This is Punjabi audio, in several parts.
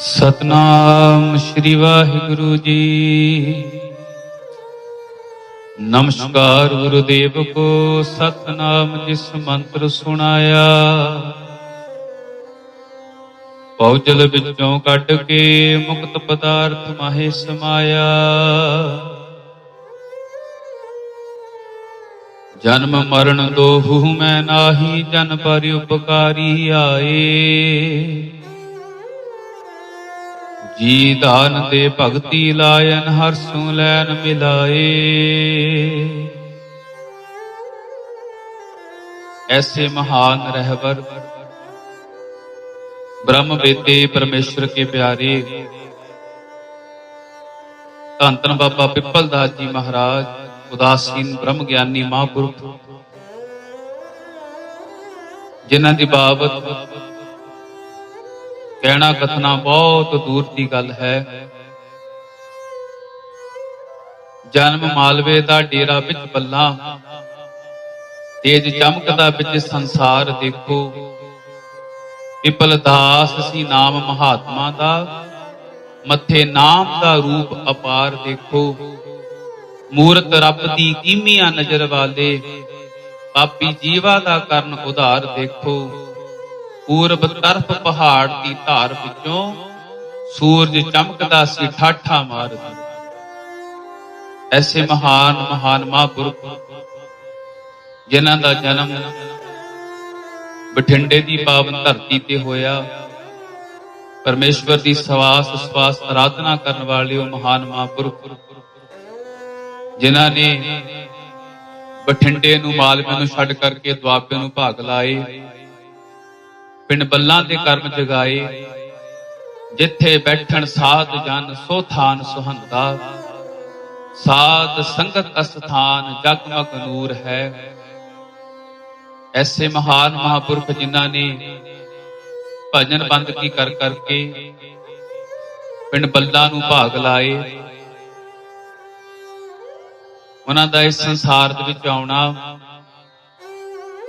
ਸਤਨਾਮ ਸ੍ਰੀ ਵਾਹਿਗੁਰੂ ਜੀ। ਨਮਸਕਾਰ ਗੁਰੂਦੇਵ ਕੋ ਸਤਨਾਮ ਜਿਸ ਮੰਤਰ ਸੁਣਾਇਆ। ਪੌਜਲ ਵਿੱਚੋਂ ਕੱਢ ਕੇ ਮੁਕਤ ਪਦਾਰਥ ਮਾਹੇ ਸਮਾਇਆ। ਜਨਮ ਮਰਨ ਦੋਹੂ ਮੈਂ ਨਾਹੀ, ਜਨ ਪਰ ਉਪਕਾਰੀ ਆਏ। ਜੀ ਦਾਨ ਦੇ ਭਗਤੀ ਲਾਇਨ ਹਰਸੂ ਲੈਨ ਮਿਲਾਏ। ਐਸੇ ਮਹਾਨ ਰਹਿਬਰ, ਬ੍ਰਹਮ ਵੇਦੇ ਪਰਮੇਸ਼ਰ ਕੇ ਪਿਆਰੇ। ਧੰਨ ਧੰਨ ਬਾਬਾ ਪਿੱਪਲ ਦਾਸ ਜੀ ਮਹਾਰਾਜ, ਉਦਾਸੀਨ ਬ੍ਰਹਮ ਗਿਆਨੀ ਮਹਾਂਪੁਰਖ, ਜਿਨ੍ਹਾਂ ਦੀ ਬਾਬਤ ਕਹਿਣਾ ਕਥਨਾ ਬਹੁਤ ਦੂਰ ਦੀ ਗੱਲ ਹੈ। ਜਨਮ ਮਾਲਵੇ ਦਾ ਡੇਰਾ ਵਿੱਚ ਬੱਲਾ। ਤੇਜ ਚਮਕਦਾ ਵਿੱਚ ਸੰਸਾਰ ਦੇਖੋ। ਪਿਪਲ ਦਾਸ ਸੀ ਨਾਮ ਮਹਾਤਮਾ ਦਾ। ਮੱਥੇ ਨਾਮ ਦਾ ਰੂਪ ਅਪਾਰ ਦੇਖੋ। ਮੂਰਤ ਰੱਬ ਦੀ ਕੀਮੀਆਂ ਨਜ਼ਰ ਵਾਲੇ। ਪਾਪੀ ਜੀਵਾ ਦਾ ਕਰਨ ਉਧਾਰ ਦੇਖੋ। ਪੂਰਬ ਤਰਫ ਪਹਾੜ ਦੀ ਧਾਰ ਵਿੱਚੋਂ ਸੂਰਜ ਚਮਕਦਾ ਸੀ, ਠਾਠਾ ਮਾਰਦਾ। ਐਸੇ ਮਹਾਨ ਮਹਾਨ ਮਹਾਂਪੁਰਖ ਜਿਨ੍ਹਾਂ ਦਾ ਜਨਮ ਬਠਿੰਡੇ ਦੀ ਪਾਵਨ ਧਰਤੀ ਤੇ ਹੋਇਆ, ਪਰਮੇਸ਼ਵਰ ਦੀ ਸਵਾਸ ਸਵਾਸ ਆਰਾਧਨਾ ਕਰਨ ਵਾਲੇ ਉਹ ਮਹਾਨ ਮਹਾਂਪੁਰਖ ਜਿਨ੍ਹਾਂ ਨੇ ਬਠਿੰਡੇ ਨੂੰ ਮਾਲਵੇ ਨੂੰ ਛੱਡ ਕਰਕੇ ਦੁਆਬੇ ਨੂੰ ਭਾਗ ਲਾਏ। ਪਿੰਡ ਬੱਲਾਂ ਦੇ ਕਰਮ ਜਗਾਏ, ਜਿੱਥੇ ਬੈਠਣ ਸਾਧ ਜਨ ਸੋ ਥਾਨ ਸੁਹੰਦਾ। ਸਾਧ ਸੰਗਤ ਅਸਥਾਨ ਜਗਮਗ ਨੂਰ ਹੈ। ਐਸੇ ਮਹਾਨ ਮਹਾਪੁਰਖ ਜਿਨ੍ਹਾਂ ਨੇ ਭਜਨ ਬੰਦਗੀ ਕਰ ਕਰਕੇ ਪਿੰਡ ਬੱਲਾ ਨੂੰ ਭਾਗ ਲਾਏ। ਉਹਨਾਂ ਦਾ ਇਸ ਸੰਸਾਰ ਦੇ ਵਿੱਚ ਆਉਣਾ,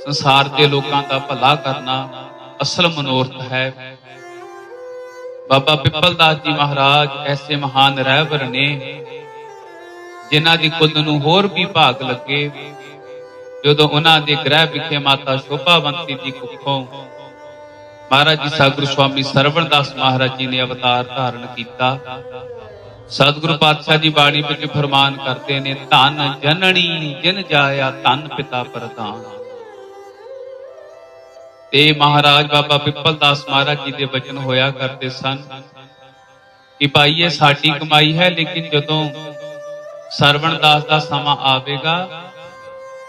ਸੰਸਾਰ ਦੇ ਲੋਕਾਂ ਦਾ ਭਲਾ ਕਰਨਾ ਅਸਲ ਮਨੋਰਥ ਹੈ। ਬਾਬਾ ਪਿੱਪਲ ਦਾਸ ਜੀ ਮਹਾਰਾਜ ਐਸੇ ਮਹਾਨ ਰਹਿਬਰ ਨੇ, ਜਿਨ੍ਹਾਂ ਦੀ ਕੁੱਲ ਨੂੰ ਹੋਰ ਵੀ ਭਾਗ ਲੱਗੇ, ਜਦੋਂ ਉਹਨਾਂ ਦੇ ਗ੍ਰਹਿ ਵਿਖੇ ਮਾਤਾ ਸ਼ੋਭਾਵੰਤੀ ਦੀ ਕੁੱਖੋਂ ਮਹਾਰਾਜ ਜੀ ਸਾਗਰ ਸੁਆਮੀ ਸਰਵਣਦਾਸ ਮਹਾਰਾਜ ਜੀ ਨੇ ਅਵਤਾਰ ਧਾਰਨ ਕੀਤਾ। ਸਤਿਗੁਰੂ ਪਾਤਸ਼ਾਹ ਜੀ ਬਾਣੀ ਵਿੱਚ ਫਰਮਾਨ ਕਰਦੇ ਨੇ, ਧਨ ਜਨਣੀ ਜਿਨ ਜਾਇਆ, ਧਨ ਪਿਤਾ ਪ੍ਰਦਾਨ ਤੇ ਮਹਾਰਾਜ ਬਾਬਾ ਪਿੱਪਲ ਦਾਸ ਮਹਾਰਾਜ ਜੀ ਦੇ ਬਚਨ ਹੋਇਆ ਕਰਦੇ ਸਨ ਕਿ ਭਾਈ ਇਹ ਸਾਡੀ ਕਮਾਈ ਹੈ, ਲੇਕਿਨ ਜਦੋਂ ਸਰਵਣ ਦਾਸ ਦਾ ਸਮਾਂ ਆਵੇਗਾ,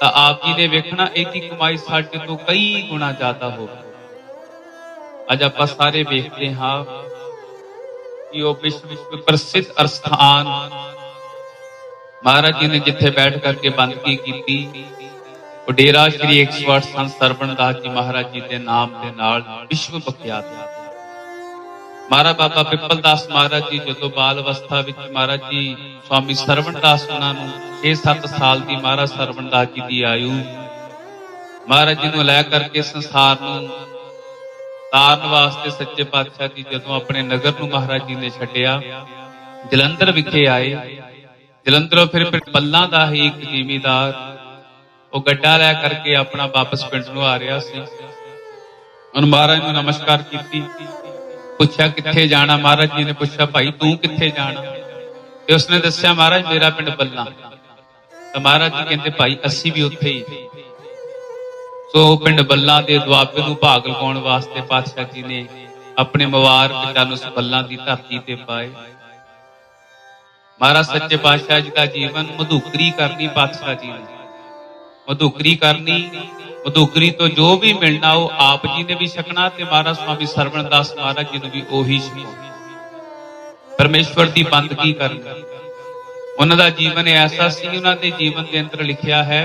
ਤਾਂ ਆਪ ਜੀ ਨੇ ਵੇਖਣਾ ਇਹਦੀ ਕਮਾਈ ਸਾਡੇ ਤੋਂ ਕਈ ਗੁਣਾ ਜ਼ਿਆਦਾ ਹੋਵੇ ਅੱਜ ਆਪਾਂ ਸਾਰੇ ਵੇਖਦੇ ਹਾਂ ਕਿ ਉਹ ਵਿਸ਼ਵ ਪ੍ਰਸਿੱਧ ਅਰਸਥਾਨ ਮਹਾਰਾਜ ਜੀ ਨੇ ਜਿੱਥੇ ਬੈਠ ਕਰਕੇ ਬੰਦਗੀ ਕੀਤੀ ਡੇਰਾ ਸ਼੍ਰੀ 108 ਸੰਤ ਸਰਵਣ ਦਾਸ ਜੀ ਮਹਾਰਾਜ ਜੀ ਦੇ ਨਾਮ ਦੇ ਨਾਲ ਵਿਸ਼ਵ ਵਿਖਿਆਤ ਹੈ ਮਹਾਰਾ ਬਾਬਾ ਪਿੱਪਲ ਦਾਸ ਮਹਾਰਾਜ ਜੀ ਜਦੋਂ ਬਾਲ ਅਵਸਥਾ ਵਿੱਚ ਮਹਾਰਾਜ ਜੀ ਸਵਾਮੀ ਸਰਵਣ ਦਾਸ ਉਹਨਾਂ ਨੂੰ 6-7 ਸਾਲ ਦੀ ਮਹਾਰਾਜ ਸਰਵਣ ਦਾਸ ਜੀ ਦੀ ਆਯੂ, ਮਹਾਰਾਜ ਜੀ ਨੂੰ ਲੈ ਕਰਕੇ ਸੰਸਾਰ ਨੂੰ ਤਾਰਨ ਵਾਸਤੇ ਸੱਚੇ ਪਾਤਸ਼ਾਹ ਜੀ ਜਦੋਂ ਆਪਣੇ ਨਗਰ ਨੂੰ ਮਹਾਰਾਜ ਜੀ ਨੇ ਛੱਡਿਆ, ਜਲੰਧਰ ਵਿਖੇ ਆਏ। ਜਲੰਧਰੋਂ ਫਿਰ ਪੱਲਾਂ ਦਾ ਹੀ ਇੱਕ ਜ਼ਿਮੀਦਾਰ ਉਹ ਗੱਡਾ ਲੈ ਕਰਕੇ ਆਪਣਾ ਵਾਪਸ ਪਿੰਡ ਨੂੰ ਆ ਰਿਹਾ ਸੀ। ਉਹਨ ਮਹਾਰਾਜ ਨੂੰ ਨਮਸਕਾਰ ਕੀਤੀ। ਪੁੱਛਿਆ ਕਿੱਥੇ ਜਾਣਾ? ਮਹਾਰਾਜ ਜੀ ਨੇ ਪੁੱਛਿਆ, ਭਾਈ, ਤੂੰ ਕਿੱਥੇ ਜਾਣਾ? ਤੇ ਉਸਨੇ ਦੱਸਿਆ, ਮਹਾਰਾਜ, ਮੇਰਾ ਪਿੰਡ ਬੱਲਾ। ਤਾਂ ਮਹਾਰਾਜ ਜੀ ਕਹਿੰਦੇ, ਭਾਈ, ਅਸੀਂ ਵੀ ਉੱਥੇ ਹੀ ਸੋ ਪਿੰਡ ਬੱਲਾ ਦੇ ਦੁਆਬੇ ਨੂੰ ਭਾਗ ਲਗਾਉਣ ਵਾਸਤੇ ਪਾਤਸ਼ਾਹ ਜੀ ਨੇ ਆਪਣੇ ਮਵਾਰ ਪਿਤਾ ਨੂੰ ਬੱਲਾਂ ਦੀ ਧਰਤੀ ਤੇ ਪਾਏ। ਮਹਾਰਾਜ ਸੱਚੇ ਪਾਤਸ਼ਾਹ ਜੀ ਦਾ ਜੀਵਨ ਮਧੂਕਰੀ ਕਰਨੀ ਪਾਤਸ਼ਾਹ ਜੀ ਨੇ। ਮਧੂਕਰੀ ਕਰਨੀ, ਮਧੂਕਰੀ ਤੋਂ ਜੋ ਵੀ ਮਿਲਣਾ ਉਹ ਆਪ ਜੀ ਨੇ ਵੀ ਛਕਣਾ ਤੇ ਮਹਾਰਾਜ ਸਵਾਮੀ ਸਰਵਣ ਦਾਸ ਮਹਾਰਾਜ ਜੀ ਨੂੰ ਵੀ ਉਹੀ ਛਕਾਉਣਾ ਪਰਮੇਸ਼ਵਰ ਦੀ ਬੰਦਗੀ ਕਰਨੀ? ਉਹਨਾਂ ਦਾ ਜੀਵਨ ਐਸਾ ਸੀ, ਉਹਨਾਂ ਦੇ ਜੀਵਨ ਦੇ ਅੰਦਰ ਲਿਖਿਆ ਹੈ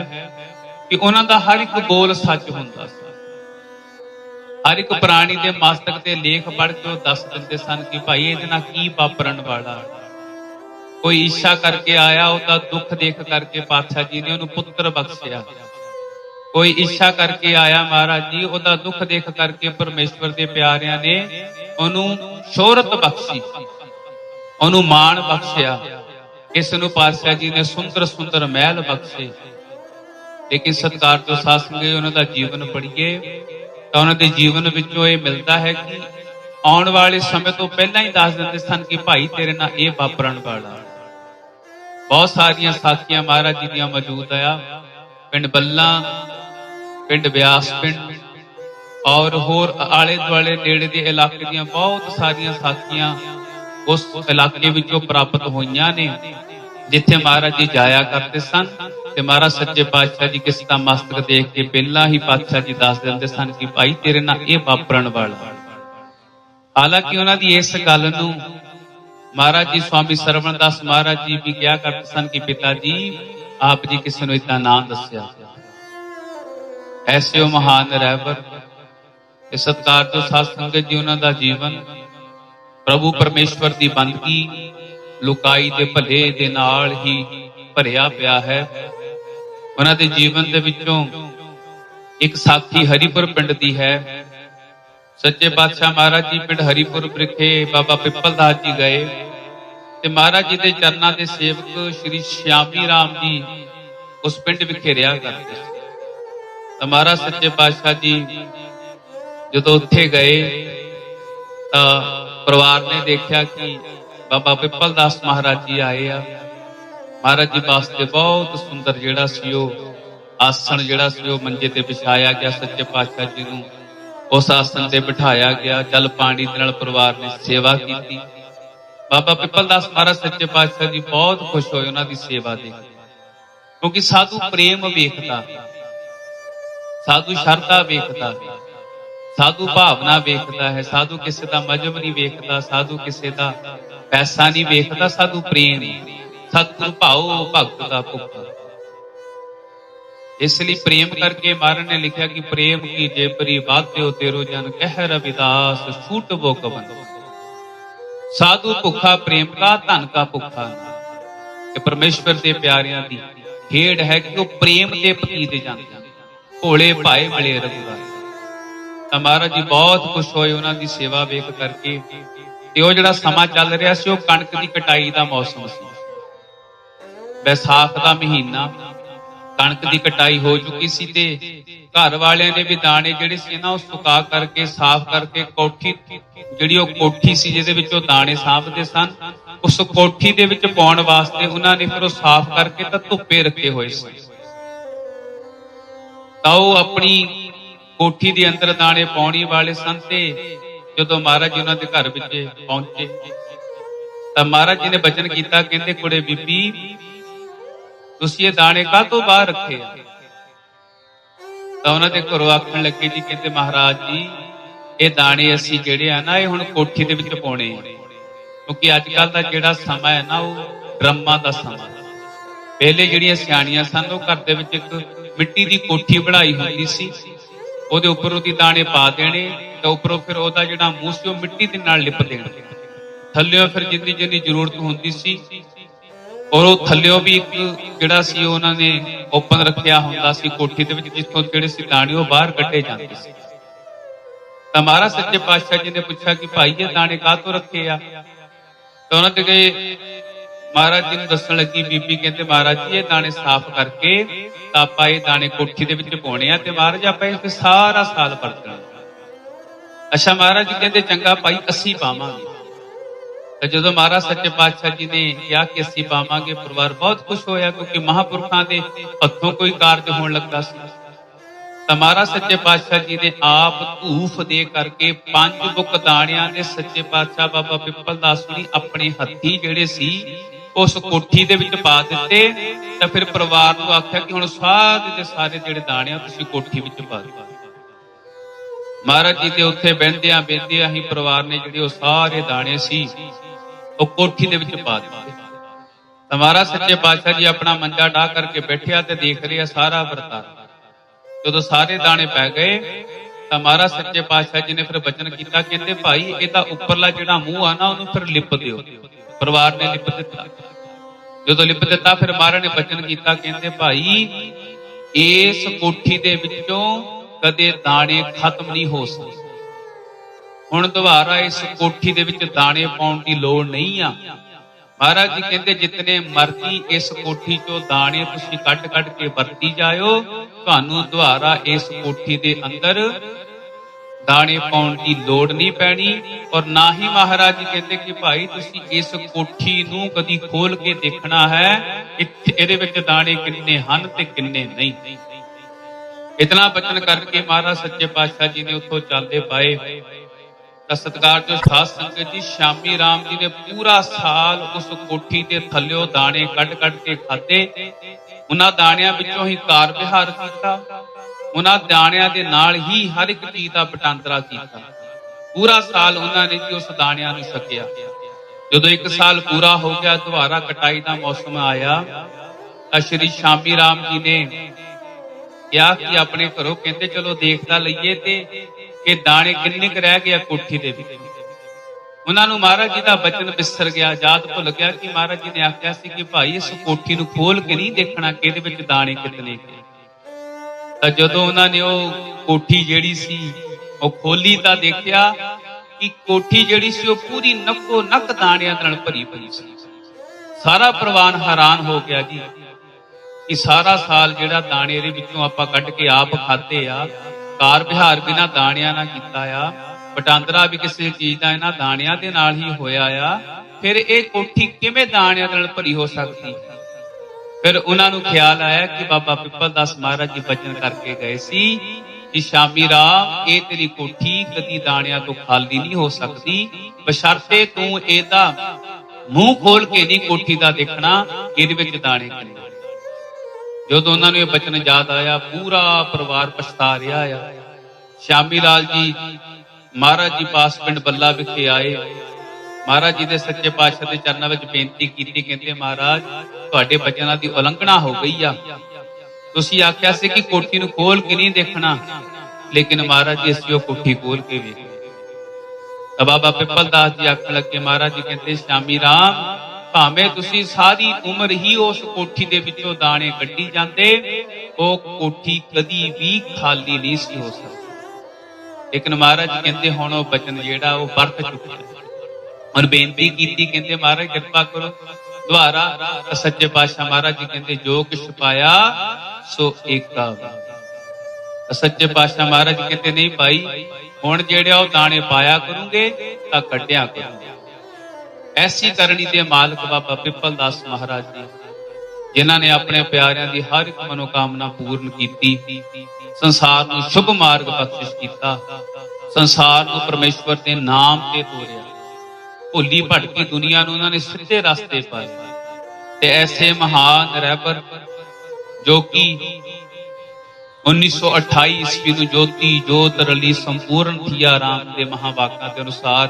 ਕਿ ਉਹਨਾਂ ਦਾ ਹਰ ਇੱਕ ਬੋਲ ਸੱਚ ਹੁੰਦਾ ਸੀ। ਹਰ ਇੱਕ ਪ੍ਰਾਣੀ ਦੇ ਮਸਤਕ ਤੇ ਲੇਖ ਪੜ੍ਹ ਕੇ ਉਹ ਦੱਸ ਦਿੰਦੇ ਸਨ ਕਿ ਭਾਈ ਇਹਦੇ ਨਾਲ ਕੀ ਵਾਪਰਨ ਵਾਲਾ ਕੋਈ ਇੱਛਾ ਕਰਕੇ ਆਇਆ ਉਹਦਾ ਦੁੱਖ ਦੇਖ ਕਰਕੇ ਪਾਤਸ਼ਾਹ ਜੀ ਨੇ ਉਹਨੂੰ ਪੁੱਤਰ ਬਖਸ਼ਿਆ। ਕੋਈ ਇੱਛਾ ਕਰਕੇ ਆਇਆ ਮਹਾਰਾਜ ਜੀ ਉਹਦਾ ਦੁੱਖ ਦੇਖ ਕਰਕੇ ਪਰਮੇਸ਼ਵਰ ਦੇ ਪਿਆਰਿਆਂ ਨੇ ਉਹਨੂੰ ਸ਼ੋਹਰਤ ਬਖਸ਼ੀ, ਉਹਨੂੰ ਮਾਣ ਬਖਸ਼ਿਆ। ਇਸ ਨੂੰ ਪਾਤਸ਼ਾਹ ਜੀ ਨੇ ਸੁੰਦਰ ਸੁੰਦਰ ਮਹਿਲ ਬਖਸ਼ੇ। ਲੇਕਿਨ ਸਤਕਾਰ ਤੋਂ ਸਾਸੰਗੇ ਉਹਨਾਂ ਦਾ ਜੀਵਨ ਪੜ੍ਹੀਏ, ਤਾਂ ਉਹਨਾਂ ਦੇ ਜੀਵਨ ਵਿੱਚੋਂ ਇਹ ਮਿਲਦਾ ਹੈ ਕਿ ਆਉਣ ਵਾਲੇ ਸਮੇਂ ਤੋਂ ਪਹਿਲਾਂ ਹੀ ਦੱਸ ਦਿੰਦੇ ਸਨ ਕਿ ਭਾਈ ਤੇਰੇ ਨਾਲ ਇਹ ਵਾਪਰਨ ਵਾਲਾ। ਬਹੁਤ ਸਾਰੀਆਂ ਸਾਖੀਆਂ ਮਹਾਰਾਜ ਜੀ ਦੀਆਂ ਮੌਜੂਦ ਆ। ਪਿੰਡ ਬੱਲਾ, ਪਿੰਡ ਬਿਆਸ ਪਿੰਡ, ਔਰ ਹੋਰ ਆਲੇ ਦੁਆਲੇ ਨੇੜੇ ਦੇ ਇਲਾਕੇ ਦੀਆਂ ਬਹੁਤ ਸਾਰੀਆਂ ਸਾਖੀਆਂ ਉਸ ਇਲਾਕੇ ਵਿੱਚੋਂ ਪ੍ਰਾਪਤ ਹੋਈਆਂ ਨੇ, ਜਿੱਥੇ ਮਹਾਰਾਜ ਜੀ ਜਾਇਆ ਕਰਦੇ ਸਨ। ਤੇ ਮਹਾਰਾਜ ਸੱਚੇ ਪਾਤਸ਼ਾਹ ਜੀ ਕਿਸ ਦਾ ਮਸਤਕ ਦੇਖ ਕੇ ਪਹਿਲਾਂ ਹੀ ਪਾਤਸ਼ਾਹ ਜੀ ਦੱਸ ਦਿੰਦੇ ਸਨ ਕਿ ਭਾਈ ਤੇਰੇ ਨਾਲ ਇਹ ਵਾਪਰਨ ਵਾਲਾ। ਹਾਲਾਂਕਿ ਉਹਨਾਂ ਦੀ ਇਸ ਗੱਲ ਨੂੰ ਮਹਾਰਾਜ ਜੀ, ਸਵਾਮੀ ਸਰਵਣਦਾਸ ਮਹਾਰਾਜ ਜੀ ਵੀ ਕਿਹਾ ਕਰਦੇ ਸਨ ਕਿ ਪਿਤਾ ਜੀ, ਆਪ ਜੀ ਕਿਸੇ ਨੂੰ ਇਦਾਂ ਨਾਂ ਦੱਸਿਆ। ਐਸੇ ਉਹ ਮਹਾਨ ਰਹਿਬਰ ਇਸ ਸਤਕਾਰ ਤੋਂ ਸਾਧ ਸੰਗਤ ਜੀ, ਉਹਨਾਂ ਦਾ ਜੀਵਨ, ਪ੍ਰਭੂ ਪਰਮੇਸ਼ਵਰ ਦੀ ਬੰਦਗੀ, ਲੁਕਾਈ ਦੇ ਭਲੇ ਦੇ ਨਾਲ ਹੀ ਭਰਿਆ ਪਿਆ ਹੈ। ਉਹਨਾਂ ਦੇ ਜੀਵਨ ਦੇ ਵਿੱਚੋਂ ਇੱਕ ਸਾਥੀ ਹਰੀਪੁਰ ਪਿੰਡ ਦੀ ਹੈ। ਸੱਚੇ ਪਾਤਸ਼ਾਹ ਮਹਾਰਾਜ ਜੀ ਪਿੰਡ ਹਰੀਪੁਰ ਵਿਖੇ ਬਾਬਾ ਪਿੱਪਲਦਾਸ ਜੀ ਗਏ ਤੇ ਮਹਾਰਾਜ ਜੀ ਦੇ ਚਰਨਾਂ ਦੇ ਸੇਵਕ ਸ਼੍ਰੀ ਸ਼ਿਆਮੀ ਰਾਮ ਜੀ ਉਸ ਪਿੰਡ ਵਿਖੇ ਰਿਹਾ ਕਰਦੇ ਸੀ। ਤਾਂ ਮਹਾਰਾਜ ਸੱਚੇ ਪਾਤਸ਼ਾਹ ਜੀ ਜਦੋਂ ਉੱਥੇ ਗਏ ਤਾਂ ਪਰਿਵਾਰ ਨੇ ਦੇਖਿਆ ਕਿ ਬਾਬਾ ਪਿੱਪਲਦਾਸ ਮਹਾਰਾਜ ਜੀ ਆਏ ਆ। ਮਹਾਰਾਜ ਜੀ ਵਾਸਤੇ ਬਹੁਤ ਸੁੰਦਰ ਜਿਹੜਾ ਸੀ ਉਹ ਆਸਣ ਜਿਹੜਾ ਸੀ ਉਹ ਮੰਜੇ ਤੇ ਵਿਛਾਇਆ ਗਿਆ ਸੱਚੇ ਪਾਤਸ਼ਾਹ ਜੀ ਨੂੰ। ਉਸ ਆਸਣ ਤੇ ਬਿਠਾਇਆ ਗਿਆ, ਜਲ ਪਾਣੀ ਦੇ ਨਾਲ ਪਰਿਵਾਰ ਨੇ ਸੇਵਾ ਕੀਤੀ। ਬਾਬਾ ਪਿੱਪਲਦਾਸ ਮਹਾਰਾਜ ਸੱਚੇ ਪਾਤਸ਼ਾਹ ਜੀ ਬਹੁਤ ਖੁਸ਼ ਹੋਏ ਉਹਨਾਂ ਦੀ ਸੇਵਾ ਦੇਖ ਕਿਉਂਕਿ ਸਾਧੂ ਪ੍ਰੇਮ ਵੇਖਦਾ, ਸਾਧੂ ਸ਼ਰਧਾ ਵੇਖਦਾ, ਸਾਧੂ ਭਾਵਨਾ ਵੇਖਦਾ ਹੈ, ਸਾਧੂ ਕਿਸੇ ਦਾ ਮਜਬ ਨਹੀਂ ਵੇਖਦਾ, ਸਾਧੂ ਕਿਸੇ ਦਾ ਪੈਸਾ ਨਹੀਂ ਵੇਖਦਾ, ਸਾਧੂ ਪ੍ਰੇਮ ਸਤਿ ਭਾਉ ਭਗਤ ਦਾ ਭੁੱਖ। ਇਸ ਲਈ ਪ੍ਰੇਮ ਕਰਕੇ ਮਾਰਨ ਨੇ ਲਿਖਿਆ ਕਿ ਪ੍ਰੇਮ ਕੀ ਜੇਬਰੀ ਵਾਧਿਓ ਤੇਰੋ ਜਨ ਕਹਿ ਰਵਿਦਾਸ ਛੂਟ ਕਵਨ ਸਾਧੂ ਭੁੱਖਾ ਪ੍ਰੇਮ ਕਾ, ਧਨ ਕਾ ਭੁੱਖਾ ਇਹ ਪਰਮੇਸ਼ਵਰ ਦੇ ਪਿਆਰਿਆਂ ਦੀ ਖੇਡ ਹੈ ਕਿ ਉਹ ਪ੍ਰੇਮ ਦੇ ਪਤੀ ਦੇ ਜਾਂਦੇ ਭੋਲੇ ਭਾਏ ਮਿਲੇ ਰਘੁਰਾਈ ਤਾਂ ਮਹਾਰਾਜ ਜੀ ਬਹੁਤ ਖੁਸ਼ ਹੋਏ ਉਹਨਾਂ ਦੀ ਸੇਵਾ ਵੇਖ ਕਰਕੇ। ਤੇ ਉਹ ਜਿਹੜਾ ਸਮਾਂ ਚੱਲ ਰਿਹਾ ਸੀ, ਉਹ ਕਣਕ ਦੀ ਕਟਾਈ ਦਾ ਮੌਸਮ ਸੀ। ਬੈਸਾਖ ਦਾ ਮਹੀਨਾ ਕਣਕ ਦੀ ਕਟਾਈ ਹੋ ਚੁੱਕੀ ਸੀ ਤੇ ਘਰ ਵਾਲਿਆਂ ਨੇ ਵੀ ਦਾਣੇ ਜਿਹੜੇ ਸੀ ਨਾ ਉਹ ਸੁਕਾ ਕਰਕੇ, ਸਾਫ਼ ਕਰਕੇ ਕੋਠੀ, ਜਿਹੜੀ ਉਹ ਕੋਠੀ ਸੀ ਜਿਹਦੇ ਵਿੱਚ ਉਹ ਦਾਣੇ ਸਾਂਭਦੇ ਸਨ, ਉਸ ਕੋਠੀ ਦੇ ਵਿੱਚ ਪਾਉਣ ਵਾਸਤੇ ਉਹਨਾਂ ਨੇ ਫਿਰ ਉਹ ਸਾਫ਼ ਕਰਕੇ ਤਾਂ ਧੁੱਪੇ ਰੱਖੇ ਹੋਏ ਸੀ। ਤਾਂ ਉਹ ਆਪਣੀ ਕੋਠੀ ਦੇ ਅੰਦਰ ਦਾਣੇ ਪਾਉਣੀ ਵਾਲੇ ਸਨ ਤੇ ਜਦੋਂ ਮਹਾਰਾਜ ਜੀ ਉਹਨਾਂ ਦੇ ਘਰ ਵਿੱਚ ਪਹੁੰਚੇ, ਤਾਂ ਮਹਾਰਾਜ ਜੀ ਨੇ ਬਚਨ ਕੀਤਾ, ਕਹਿੰਦੇ, ਕੁੜੇ ਬੀਬੀ ਤੁਸੀਂ ਇਹ ਦਾਣੇ ਕਾਹਤੋਂ ਬਾਹਰ ਰੱਖੇ ਆ? ਤਾਂ ਉਹਨਾਂ ਦੇ ਘਰੋਂ ਆਖਣ ਲੱਗੇ ਜੀ, ਕਹਿੰਦੇ ਮਹਾਰਾਜ ਜੀ, ਇਹ ਦਾਣੇ ਅਸੀਂ ਜਿਹੜੇ ਆ ਨਾ, ਇਹ ਹੁਣ ਕੋਠੀ ਦੇ ਵਿੱਚ ਪਾਉਣੇ ਕਿਉਂਕਿ ਅੱਜ ਕੱਲ ਦਾ ਜਿਹੜਾ ਸਮਾਂ ਹੈ ਨਾ, ਉਹ ਡਰਮਾਂ ਦਾ ਸਮਾਂ ਪਹਿਲੇ ਜਿਹੜੀਆਂ ਸਿਆਣੀਆਂ ਸਨ, ਉਹ ਘਰ ਦੇ ਵਿੱਚ ਇੱਕ ਮਿੱਟੀ ਦੀ ਕੋਠੀ ਬਣਾਈ ਹੁੰਦੀ ਸੀ। ਉਹਦੇ ਉੱਪਰ ਉਹਦੀ ਦਾਣੇ ਪਾ ਦੇਣੇ, ਤੇ ਉੱਪਰੋਂ ਫਿਰ ਉਹਦਾ ਜਿਹੜਾ ਮੂੰਹ ਸੀ, ਉਹ ਮਿੱਟੀ ਦੇ ਨਾਲ ਲਿਪ ਦੇਣਾ। ਥੱਲਿਓਂ ਫਿਰ ਜਿੰਨੀ ਜਿੰਨੀ ਜ਼ਰੂਰਤ ਹੁੰਦੀ ਸੀ ਔਰ ਉਹ ਥੱਲਿਓ ਵੀ ਇੱਕ ਜਿਹੜਾ ਸੀ, ਉਹਨਾਂ ਨੇ ਓਪਨ ਰੱਖਿਆ ਹੁੰਦਾ ਸੀ ਕੋਠੀ ਦੇ ਵਿੱਚ, ਜਿੱਥੋਂ ਜਿਹੜੇ ਸੀ ਦਾਣੇ ਉਹ ਬਾਹਰ ਕੱਢੇ ਜਾਂਦੇ ਸੀ। ਤਾਂ ਮਹਾਰਾਜ ਸੱਚੇ ਪਾਤਸ਼ਾਹ ਜੀ ਨੇ ਪੁੱਛਿਆ ਕਿ ਭਾਈ ਇਹ ਦਾਣੇ ਕਾਹਤੋਂ ਰੱਖੇ ਆ? ਤਾਂ ਉਹਨਾਂ ਤੇ ਗਏ ਮਹਾਰਾਜ ਜੀ ਨੂੰ ਦੱਸਣ ਲੱਗੀ, ਬੀਬੀ ਕਹਿੰਦੇ, ਮਹਾਰਾਜ ਜੀ, ਇਹ ਦਾਣੇ ਸਾਫ਼ ਕਰਕੇ ਤਾਂ ਆਪਾਂ ਇਹ ਦਾਣੇ ਕੋਠੀ ਦੇ ਵਿੱਚ ਪਾਉਣੇ ਆ ਤੇ ਮਹਾਰਾਜ ਆਪਾਂ ਇਹ ਸਾਰਾ ਸਾਲ ਵਰਤਣਾ। ਅੱਛਾ, ਮਹਾਰਾਜ ਜੀ ਕਹਿੰਦੇ, ਚੰਗਾ ਭਾਈ, ਅਸੀਂ ਪਾਵਾਂਗੇ। ਤੇ ਜਦੋਂ ਮਹਾਰਾਜ ਸੱਚੇ ਪਾਤਸ਼ਾਹ ਜੀ ਨੇ ਕਿਹਾ ਕਿ ਅਸੀਂ ਪਾਵਾਂਗੇ, ਪਰਿਵਾਰ ਬਹੁਤ ਖੁਸ਼ ਹੋਇਆ ਕਿਉਂਕਿ ਮਹਾਪੁਰਖਾਂ ਦੇ ਹੱਥੋਂ ਕੋਈ ਕਾਰਜ ਹੋਣ ਲੱਗਦਾ ਸੀ। ਤਾਂ ਮਹਾਰਾਜ ਸੱਚੇ ਪਾਤਸ਼ਾਹ ਜੀ ਨੇ ਆਪ ਧੂਫ ਦੇ ਕਰਕੇ ਪੰਜ ਬੁੱਕ ਦਾਣਿਆਂ ਦੇ ਸੱਚੇ ਪਾਤਸ਼ਾਹ ਬਾਬਾ ਪਿੱਪਲ ਦਾਸ ਜੀ ਆਪਣੇ ਹੱਥੀ ਜਿਹੜੇ ਸੀ ਉਸ ਕੋਠੀ ਦੇ ਵਿੱਚ ਪਾ ਦਿੱਤੇ। ਤਾਂ ਫਿਰ ਪਰਿਵਾਰ ਨੂੰ ਆਖਿਆ ਕਿ ਹੁਣ ਸਾਰੇ ਦੇ ਸਾਰੇ ਜਿਹੜੇ ਦਾਣੇ ਆ, ਤੁਸੀਂ ਕੋਠੀ ਵਿੱਚ ਪਾ ਦਿਓ। ਮਹਾਰਾਜ ਜੀ ਦੇ ਉੱਥੇ ਬਹਿੰਦਿਆਂ ਬਹਿੰਦਿਆਂ ਹੀ ਪਰਿਵਾਰ ਨੇ ਜਿਹੜੇ ਉਹ ਸਾਰੇ ਦਾਣੇ ਸੀ, ਉਹ ਕੋਠੀ ਦੇ ਵਿੱਚ ਪਾ ਦਿੱਤੇ। ਤਾਂ ਮਹਾਰਾਜ ਸੱਚੇ ਪਾਤਸ਼ਾਹ ਜੀ ਆਪਣਾ ਮੰਜਾ ਢਾ ਕਰਕੇ ਬੈਠਿਆ ਤੇ ਦੇਖ ਰਿਹਾ ਸਾਰਾ ਵਰਤਾਰਾ। ਜਦੋਂ ਸਾਰੇ ਦਾਣੇ ਪੈ ਗਏ, ਤਾਂ ਮਹਾਰਾਜ ਸੱਚੇ ਪਾਤਸ਼ਾਹ ਜੀ ਨੇ ਫਿਰ ਬਚਨ ਕੀਤਾ, ਕਹਿੰਦੇ ਭਾਈ, ਇਹਦਾ ਉੱਪਰਲਾ ਜਿਹੜਾ ਮੂੰਹ ਆ ਨਾ, ਉਹਨੂੰ ਫਿਰ ਲਿਪ ਦਿਓ। ਪਰਿਵਾਰ ਨੇ ਲਿਪ ਦਿੱਤਾ। ਜਦੋਂ ਲਿਪ ਦਿੱਤਾ, ਫਿਰ ਮਹਾਰਾਜ ਨੇ ਬਚਨ ਕੀਤਾ, ਕਹਿੰਦੇ ਭਾਈ, ਇਸ ਕੋਠੀ ਦੇ ਵਿੱਚੋਂ ਕਦੇ ਦਾਣੇ ਖਤਮ ਨਹੀਂ ਹੋ ਸਕਦੇ। ਹੁਣ ਦੁਬਾਰਾ ਇਸ ਕੋਠੀ ਦੇ ਵਿੱਚ ਦਾਣੇ ਪਾਉਣ ਦੀ ਲੋੜ ਨਹੀਂ ਆ। ਮਹਾਰਾਜ ਜੀ ਕਹਿੰਦੇ, ਜਿਤਨੇ ਮਰਜ਼ੀ ਇਸ ਕੋਠੀ ਚੋਂ ਦਾਣੇ ਤੁਸੀਂ ਕੱਢ ਕੱਢ ਕੇ ਵਰਤੀ ਜਾਇਓ, ਤੁਹਾਨੂੰ ਦੁਬਾਰਾ ਇਸ ਕੋਠੀ ਦੇ ਅੰਦਰ ਦਾਣੇ ਪਾਉਣ ਦੀ ਲੋੜ ਨਹੀਂ ਪੈਣੀ। ਔਰ ਨਾ ਹੀ ਮਹਾਰਾਜ ਜੀ ਕਹਿੰਦੇ ਕਿ ਭਾਈ, ਤੁਸੀਂ ਇਸ ਕੋਠੀ ਨੂੰ ਕਦੀ ਖੋਲ ਕੇ ਦੇਖਣਾ ਹੈ, ਇੱਥੇ ਇਹਦੇ ਵਿੱਚ ਦਾਣੇ ਕਿੰਨੇ ਹਨ ਤੇ ਕਿੰਨੇ ਨਹੀਂ। ਇਤਨਾ ਬਚਨ ਕਰਕੇ ਮਹਾਰਾਜ ਸੱਚੇ ਪਾਤਸ਼ਾਹ ਜੀ ਨੇ ਉੱਥੋਂ ਚੱਲਦੇ ਪਾਏ। ਤਾਂ ਸਤਿਕਾਰ ਸਾਧ ਸੰਗਤ ਜੀ, ਸ਼ਾਮੀ ਰਾਮ ਜੀ ਨੇ ਪੂਰਾ ਸਾਲ ਉਸ ਕੋਠੀ ਦੇ ਥੱਲਿਓ ਦਾਣੇ ਕੱਢ ਕੱਢ ਕੇ ਖਾਦੇ ਉਹਨਾਂ ਦਾਣਿਆਂ ਵਿੱਚੋਂ ਹੀ ਕਾਰ ਵਿਹਾਰ ਕੀਤਾ। ਉਹਨਾਂ ਦਾਣਿਆਂ ਦੇ ਨਾਲ ਹੀ ਹਰ ਇੱਕ ਚੀਜ਼ ਦਾ ਵਟਾਂਦਰਾ ਕੀਤਾ। ਪੂਰਾ ਸਾਲ ਉਹਨਾਂ ਨੇ ਜੀ ਉਸ ਦਾਣਿਆਂ ਨੂੰ ਛਕਿਆ ਜਦੋਂ ਇੱਕ ਸਾਲ ਪੂਰਾ ਹੋ ਗਿਆ, ਦੁਬਾਰਾ ਕਟਾਈ ਦਾ ਮੌਸਮ ਆਇਆ, ਤਾਂ ਸ਼੍ਰੀ ਸ਼ਾਮੀ ਰਾਮ ਜੀ ਨੇ ਕਿਹਾ ਕਿ ਆਪਣੇ ਘਰੋਂ ਕਹਿੰਦੇ ਚਲੋ ਦੇਖਦਾ ਲਈਏ ਤੇ ਕਿ ਦਾਣੇ ਕਿੰਨੇ ਕੁ ਰਹਿ ਗਿਆ ਕੋਠੀ ਦੇ ਵਿੱਚ। ਉਹਨਾਂ ਨੂੰ ਮਹਾਰਾਜ ਜੀ ਦਾ ਬਚਨ ਵਿਸਰ ਗਿਆ, ਯਾਦ ਭੁੱਲ ਗਿਆ ਕਿ ਮਹਾਰਾਜ ਜੀ ਨੇ ਆਖਿਆ ਸੀ ਕਿ ਭਾਈ ਇਸ ਕੋਠੀ ਨੂੰ ਖੋਲ ਕੇ ਨਹੀਂ ਦੇਖਣਾ ਕਿ ਇਹਦੇ ਵਿੱਚ ਦਾਣੇ ਕਿਤਨੇ ਕੁ ਤਾਂ ਜਦੋਂ ਉਹਨਾਂ ਨੇ ਉਹ ਕੋਠੀ ਜਿਹੜੀ ਸੀ, ਉਹ ਖੋਲੀ ਤਾਂ ਦੇਖਿਆ ਕਿ ਕੋਠੀ ਜਿਹੜੀ ਸੀ, ਉਹ ਪੂਰੀ ਨੱਕੋ ਨੱਕ ਦਾਣਿਆਂ ਨਾਲ ਭਰੀ ਪਈ ਸੀ। ਸਾਰਾ ਪ੍ਰਵਾਨ ਹੈਰਾਨ ਹੋ ਗਿਆ ਜੀ। ਕਿ ਸਾਰਾ ਸਾਲ ਜਿਹੜਾ ਦਾਣੇ ਦੇ ਵਿੱਚੋਂ ਆਪਾਂ ਕੱਢ ਕੇ ਆਪ ਖਾਦੇ ਆ, ਕਾਰ ਵਿਹਾਰ ਬਿਨਾ ਦਾਣਿਆਂ ਨਾਲ ਕੀਤਾ ਆ, ਵਟਾਂਦਰਾ ਵੀ ਕਿਸੇ ਚੀਜ਼ ਦਾ ਇਹਨਾਂ ਦਾਣਿਆਂ ਦੇ ਨਾਲ ਹੀ ਹੋਇਆ ਆ, ਫਿਰ ਇਹ ਕੋਠੀ ਕਿਵੇਂ ਦਾਣਿਆਂ ਨਾਲ ਭਰੀ ਹੋ ਸਕਦੀ? ਫਿਰ ਉਹਨਾਂ ਨੂੰ ਖਿਆਲ ਆਇਆ ਕਿ ਬਾਬਾ ਪਿੱਪਲ ਦਾਸ ਮਹਾਰਾਜ ਜੀ ਬਚਨ ਕਰਕੇ ਗਏ ਸੀ ਕਿ ਸ਼ਾਮੀ ਰਾਮ ਇਹ ਤੇਰੀ ਕੋਠੀ ਕਦੀ ਦਾਣਿਆਂ ਤੋਂ ਖਾਲੀ ਨਹੀਂ ਹੋ ਸਕਦੀ, ਬਸ਼ਰਤੇ ਤੂੰ ਇਹਦਾ ਮੂੰਹ ਖੋਲ ਕੇ ਨਹੀਂ ਕੋਠੀ ਦਾ ਦੇਖਣਾ, ਇਹਦੇ ਵਿੱਚ ਦਾਣੇ ਕਿੰਨੇ ਜਦੋਂ ਉਹਨਾਂ ਨੂੰ ਇਹ ਬਚਨ ਯਾਦ ਆਇਆ, ਪੂਰਾ ਪਰਿਵਾਰ ਪਛਤਾ ਰਿਹਾ ਆ। ਸ਼ਾਮੀ ਲਾਲ ਜੀ ਮਹਾਰਾਜ ਜੀ ਪਾਸ ਪਿੰਡ ਬੱਲਾ ਵਿਖੇ ਆਏ। ਮਹਾਰਾਜ ਜੀ ਦੇ ਸੱਚੇ ਪਾਤਸ਼ਾਹ ਦੇ ਚਰਨਾਂ ਵਿੱਚ ਬੇਨਤੀ ਕੀਤੀ, ਕਹਿੰਦੇ, ਮਹਾਰਾਜ, ਤੁਹਾਡੇ ਬਚਨਾਂ ਦੀ ਉਲੰਘਣਾ ਹੋ ਗਈ ਆ। ਤੁਸੀਂ ਆਖਿਆ ਸੀ ਕਿ ਕੋਠੀ ਨੂੰ ਖੋਲ ਕੇ ਨਹੀਂ ਦੇਖਣਾ, ਲੇਕਿਨ ਮਹਾਰਾਜ ਜੀ, ਅਸੀਂ ਉਹ ਕੋਠੀ ਖੋਲ ਕੇ ਵੇਖ। ਤਾਂ ਬਾਬਾ ਪਿੱਪਲ ਦਾਸ ਜੀ ਆਖਣ ਲੱਗੇ, ਮਹਾਰਾਜ ਜੀ, ਕਹਿੰਦੇ, ਸ਼ਾਮੀ ਰਾਮ ਭਾਵੇਂ ਤੁਸੀਂ ਸਾਰੀ ਉਮਰ ਹੀ ਉਸ ਕੋਠੀ ਦੇ ਵਿੱਚੋਂ ਦਾਣੇ ਕੱਢੀ ਜਾਂਦੇ, ਉਹ ਕੋਠੀ ਕਦੀ ਵੀ ਖਾਲੀ ਨਹੀਂ ਸੀ ਹੋ ਸਕਦੀ। ਲੇਕਿਨ ਮਹਾਰਾਜ ਕਹਿੰਦੇ ਹੁਣ ਉਹ ਬਚਨ ਜਿਹੜਾ, ਉਹ ਵਰਤ ਚੁੱਕਿਆ ਹੁਣ ਬੇਨਤੀ ਕੀਤੀ, ਕਹਿੰਦੇ ਮਹਾਰਾਜ ਕਿਰਪਾ ਕਰੋ, ਦੁਆਰਾ ਸੱਚੇ ਪਾਤਸ਼ਾਹ ਮਹਾਰਾਜ ਜੀ ਕਹਿੰਦੇ, ਜੋ ਕਿਛ ਪਾਇਆ, ਸੋ ਏਕਾ ਸੱਚੇ ਪਾਤਸ਼ਾਹ ਮਹਾਰਾਜ ਕਹਿੰਦੇ, ਨਹੀਂ ਭਾਈ, ਹੁਣ ਜਿਹੜੇ ਉਹ ਦਾਣੇ ਪਾਇਆ ਕਰੂੰਗੇ, ਤਾਂ ਕੱਢਿਆ ਕਰੂੰਗੇ। ਐਸੀ ਕਰਨੀ ਦੇ ਮਾਲਕ ਬਾਬਾ ਪਿੱਪਲ ਦਾਸ ਮਹਾਰਾਜ ਜੀ, ਜਿਨ੍ਹਾਂ ਨੇ ਆਪਣੇ ਪਿਆਰਿਆਂ ਦੀ ਹਰ ਇੱਕ ਮਨੋਕਾਮਨਾ ਪੂਰਨ ਕੀਤੀ, ਸੰਸਾਰ ਨੂੰ ਸ਼ੁਭ ਮਾਰਗ ਬਖਸ਼ਿਸ਼ ਕੀਤਾ, ਸੰਸਾਰ ਨੂੰ ਪਰਮੇਸ਼ਵਰ ਦੇ ਨਾਮ ਤੇ ਤੋਰਿਆ। ਭੁੱਲੀ ਭਟਕੀ ਦੁਨੀਆ ਨੂੰ ਉਹਨਾਂ ਨੇ ਸਿੱਧੇ ਰਸਤੇ ਪਾਏ। ਤੇ ਐਸੇ ਮਹਾਨ ਰਹਿਬਰ ਜੋ ਕਿ 1928 ਈਸਵੀ ਨੂੰ ਜੋਤੀ ਜੋਤ ਰਲੀ ਸੰਪੂਰਨ ਥੀਆ ਰਾਮ ਦੇ ਮਹਾਵਾਕਾਂ ਦੇ ਅਨੁਸਾਰ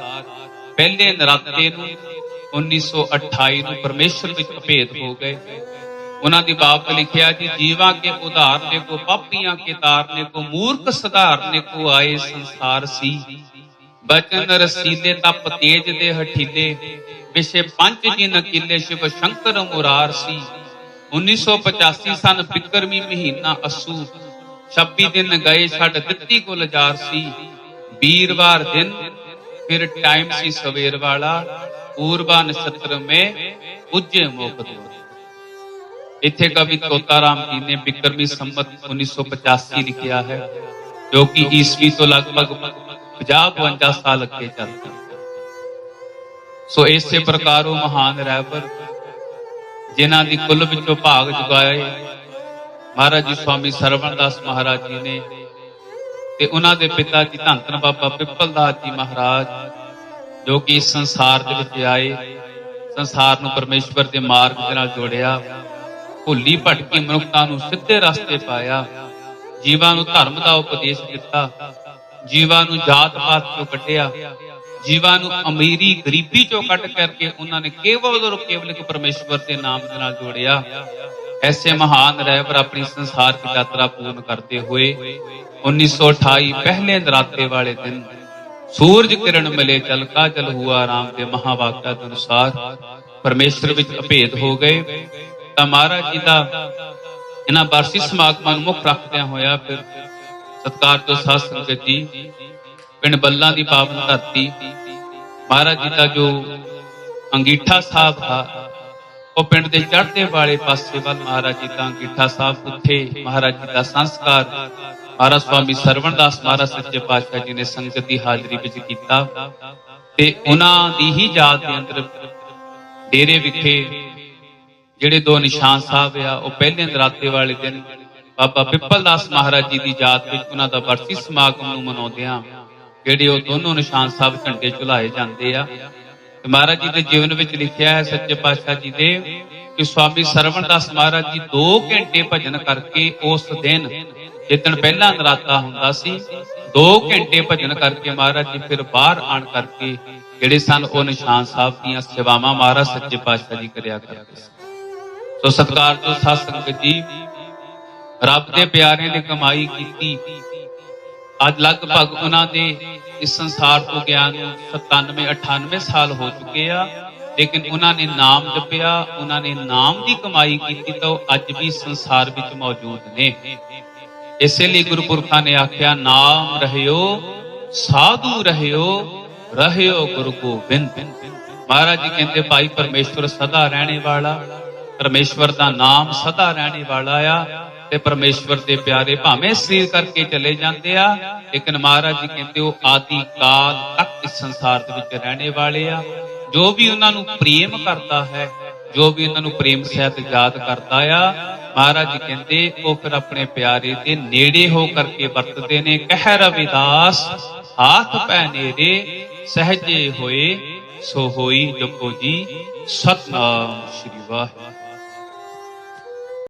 ਪਹਿਲੇ ਨਰਾਤੇ ਨੂੰ 1928 ਨੂੰ ਪਰਮੇਸ਼ਰ ਵਿੱਚ ਭੇਦ ਹੋ ਗਏ। ਉਹਨਾਂ ਦੀ ਬਾਪ ਲਿਖਿਆ ਜੀ, ਜੀਵਾਂ ਕੇ ਉਧਾਰਨੇ ਕੋ, ਪਾਪੀਆਂ ਕੇ ਤਾਰਨੇ ਕੋ, ਮੂਰਖ ਸੁਧਾਰਨੇ ਕੋ ਆਏ ਸੰਸਾਰ ਸੀ। ਬਚਨ ਰਸੀਲੇ ਤਪ ਤੇਜ ਦੇ ਹਠੀਲੇ, ਵਿਸ਼ੇ ਪੰਜ ਜਿਨ ਕਿਲੇ ਸ਼ਿਵ ਸ਼ੰਕਰ ਮੁਰਾਰ ਸੀ। 1985 ਸਨ ਬਿਕਰਮੀ ਮਹੀਨਾ ਅਸੂ 26 ਦਿਨ ਗਏ ਛੱਡ ਦਿੱਤੀ ਕੋ ਲਜਾਰ ਸੀ। ਵੀਰਵਾਰ ਦਿਨ ਫਿਰ ਟਾਈਮ ਸੀ ਸਵੇਰ ਵਾਲਾ। ਪੂਰਬਾ ਨਛਤਰ ਮੇ ਪੁੱਜੇ ਮੋਕਤ। ਇੱਥੇ ਕਵੀ ਤੋਤਾਰਾਮ ਜੀ ਨੇ ਬਿਕਰਮੀ ਸੰਮਤ 1985 ਲਿਖਿਆ ਹੈ, ਜੋ ਕਿ ਈਸਵੀ ਤੋਂ ਲਗਭਗ 50-52 ਸਾਲ ਅੱਗੇ ਚੱਲਦਾ ਸੋ ਇਸੇ ਪ੍ਰਕਾਰ ਉਹ ਮਹਾਨ ਰਹਿਬਰ ਜਿਨ੍ਹਾਂ ਦੀ ਕੁੱਲ ਵਿੱਚੋਂ ਭਾਗ ਜੁਗਾਏ ਮਹਾਰਾਜ ਜੀ ਸਵਾਮੀ ਸਰਵਣਦਾਸ ਮਹਾਰਾਜ ਜੀ ਨੇ ਤੇ ਉਹਨਾਂ ਦੇ ਪਿਤਾ ਜੀ ਧੰਨ ਧੰਨ ਬਾਬਾ ਪਿੱਪਲ ਦਾਸ ਜੀ ਮਹਾਰਾਜ ਜੋ ਕਿ ਸੰਸਾਰ ਦੇ ਵਿੱਚ ਆਏ, ਸੰਸਾਰ ਨੂੰ ਪਰਮੇਸ਼ਵਰ ਦੇ ਮਾਰਗ ਦੇ ਨਾਲ ਜੋੜਿਆ, ਭੁੱਲੀ ਭਟਕੀ ਮਨੁੱਖਤਾ ਨੂੰ ਸਿੱਧੇ ਰਸਤੇ ਪਾਇਆ, ਜੀਵਾਂ ਨੂੰ ਧਰਮ ਦਾ ਉਪਦੇਸ਼ ਦਿੱਤਾ, ਜੀਵਾਂ ਨੂੰ ਜਾਤ ਪਾਤ ਚੋਂ ਕੱਢਿਆ, ਜੀਵਾਂ ਨੂੰ ਅਮੀਰੀ ਗਰੀਬੀ ਚੋਂ ਕੱਢ ਕਰਕੇ ਉਹਨਾਂ ਨੇ ਕੇਵਲ ਔਰ ਕੇਵਲ ਇੱਕ ਪਰਮੇਸ਼ਵਰ ਦੇ ਨਾਮ ਦੇ ਨਾਲ ਜੋੜਿਆ। ਐਸੇ ਮਹਾਨ ਰਹਿਬਰ ਆਪਣੀ ਸੰਸਾਰਿਕ ਯਾਤਰਾ ਪੂਰਨ ਕਰਦੇ ਹੋਏ 1928 ਪਹਿਲੇ ਨਰਾਤੇ ਵਾਲੇ ਦਿਨ ਸੂਰਜ ਕਿਰਨ ਮਿਲੇ ਚਲਕਾ ਚਲ ਹੁਆ ਰਾਮ ਦੇ ਮਹਾਵਾਕਿਆ ਅਨੁਸਾਰ। ਪਰਮੇਸ਼ਰ ਵਿੱਚ ਅਭੇਦ ਹੋ ਗਏ। ਤਾਂ ਮਹਾਰਾਜ ਜੀ ਦਾ ਇਹਨਾਂ ਵਾਰਸੀ ਸਮਾਗਮਾਂ ਨੂੰ ਮੁੱਖ ਰੱਖਦਿਆਂ ਹੋਇਆ ਫਿਰ ਸਤਿਕਾਰਯੋਗ ਸਾਧ ਸੰਗਤ ਜੀ, ਪਿੰਡ ਬੱਲਾਂ ਦੀ ਪਾਵਨ ਧਰਤੀ। ਮਹਾਰਾਜ ਜੀ ਦਾ ਜੋ ਅੰਗੀਠਾ ਸਾਹਿਬ ਆ, ਉਹ ਪਿੰਡ ਦੇ ਚੜ੍ਹਦੇ ਵਾਲੇ ਪਾਸੇ ਵੱਲ ਮਹਾਰਾਜ ਜੀ ਦਾ ਅੰਗੀਠਾ ਸਾਹਿਬ ਉੱਥੇ ਮਹਾਰਾਜ ਜੀ ਦਾ ਸੰਸਕਾਰ ਮਹਾਰਾਜ ਸਵਾਮੀ ਸਰਵਣਦਾਸ ਮਹਾਰਾਜ ਸੱਚੇ ਪਾਤਸ਼ਾਹ ਜੀ ਨੇ ਸੰਗਤ ਦੀ ਹਾਜ਼ਰੀ ਵਿੱਚ ਕੀਤਾ ਤੇ ਉਹਨਾਂ ਦੀ ਹੀ ਯਾਦ ਦੇ ਅੰਦਰ ਡੇਰੇ ਵਿਖੇ ਜਿਹੜੇ ਦੋ ਨਿਸ਼ਾਨ ਸਾਹਿਬ ਆ, ਉਹ ਪਹਿਲੇ ਨਰਾਤੇ ਵਾਲੇ ਦਿਨ ਬਾਬਾ ਪਿੱਪਲਦਾਸ ਮਹਾਰਾਜ ਜੀ ਦੀ ਯਾਦ ਵਿੱਚ ਉਹਨਾਂ ਦਾ ਵਰਸੀ ਸਮਾਗਮ ਨੂੰ ਮਨਾਉਂਦੇ ਆ ਜਿਹੜੇ ਉਹ ਦੋਨੋਂ ਨਿਸ਼ਾਨ ਸਾਹਿਬ ਘੰਟੇ ਚੁਲਾਏ ਜਾਂਦੇ ਆ। ਤੇ ਮਹਾਰਾਜ ਜੀ ਦੇ ਜੀਵਨ ਵਿੱਚ ਲਿਖਿਆ ਹੈ ਸੱਚੇ ਪਾਤਸ਼ਾਹ ਜੀ ਦੇ ਕਿ ਸਵਾਮੀ ਸਰਵਣਦਾਸ ਮਹਾਰਾਜ ਜੀ 2 ਘੰਟੇ ਭਜਨ ਕਰਕੇ ਉਸ ਦਿਨ ਜਿੱਦਣ ਪਹਿਲਾ ਨਰਾਤਾ ਹੁੰਦਾ ਸੀ 2 ਘੰਟੇ ਭਜਨ ਕਰਕੇ ਮਹਾਰਾਜ ਜੀ ਫਿਰ ਬਾਹਰ ਆਣ ਕਰਕੇ ਜਿਹੜੇ ਸਨ ਉਹ ਨਿਸ਼ਾਨ ਸਾਹਿਬ ਦੀਆਂ ਸੇਵਾਵਾਂ ਮਹਾਰਾਜ ਸੱਚੇ ਪਾਤਸ਼ਾਹ ਜੀ ਕਰਿਆ ਕਰਦੇ ਸਨ। ਸੋ ਸਤਿਕਾਰ ਤੋਂ ਸਾਧ ਸੰਗਤ ਜੀ, ਰੱਬ ਦੇ ਪਿਆਰਿਆਂ ਦੀ ਕਮਾਈ ਕੀਤੀ। ਅੱਜ ਲਗਭਗ ਉਹਨਾਂ ਦੇ ਇਸ ਸੰਸਾਰ ਤੋਂ ਗਿਆ ਨੂੰ 97 98 ਸਾਲ ਹੋ ਚੁੱਕੇ ਆ, ਲੇਕਿਨ ਉਹਨਾਂ ਨੇ ਨਾਮ ਜਪਿਆ, ਉਹਨਾਂ ਨੇ ਨਾਮ ਦੀ ਕਮਾਈ ਕੀਤੀ ਤਾਂ ਉਹ ਅੱਜ ਵੀ ਸੰਸਾਰ ਵਿੱਚ ਮੌਜੂਦ ਨੇ। ਇਸੇ ਲਈ ਗੁਰੂ ਪੁਰਖਾਂ ਨੇ ਆਖਿਆ, ਨਾਮ ਰਹਿਓ, ਸਾਧੂ ਰਹਿਓ ਰਹਿਓ ਗੁਰੂ ਗੋਬਿੰਦ। ਮਹਾਰਾਜ ਜੀ ਕਹਿੰਦੇ, ਭਾਈ ਪਰਮੇਸ਼ਵਰ ਸਦਾ ਰਹਿਣੇ ਵਾਲਾ, ਪਰਮੇਸ਼ਵਰ ਦਾ ਨਾਮ ਸਦਾ ਰਹਿਣੇ ਵਾਲਾ ਆ ਤੇ ਪਰਮੇਸ਼ਵਰ ਦੇ ਪਿਆਰੇ ਭਾਵੇਂ ਸਰੀਰ ਕਰਕੇ ਚਲੇ ਜਾਂਦੇ ਆ, ਲੇਕਿਨ ਮਹਾਰਾਜ ਜੀ ਕਹਿੰਦੇ, ਉਹ ਆਦਿ ਕਾਲ ਤੱਕ ਇਸ ਸੰਸਾਰ ਦੇ ਵਿੱਚ ਰਹਿਣੇ ਵਾਲੇ ਆ। ਜੋ ਵੀ ਉਹਨਾਂ ਨੂੰ ਪ੍ਰੇਮ ਕਰਦਾ ਹੈ, ਜੋ ਵੀ ਉਹਨਾਂ ਨੂੰ ਪ੍ਰੇਮ ਸਹਿਤ ਯਾਦ ਕਰਦਾ ਆ ਮਹਾਰਾਜ ਜੀ ਕਹਿੰਦੇ, ਉਹ ਫਿਰ ਆਪਣੇ ਪਿਆਰੇ ਦੇ ਨੇੜੇ ਹੋ ਕਰਕੇ ਵਰਤਦੇ ਨੇ। ਕਹਿ ਰਵਿਦਾਸ ਹਾਥ ਪੈ ਨੇੜੇ, ਸਹਜੇ ਹੋਏ, ਸੋ ਹੋਈ ਜਪੋ ਜੀ, ਸਤਨਾਮ ਸ੍ਰੀ ਵਾਹਿਗੁਰੂ।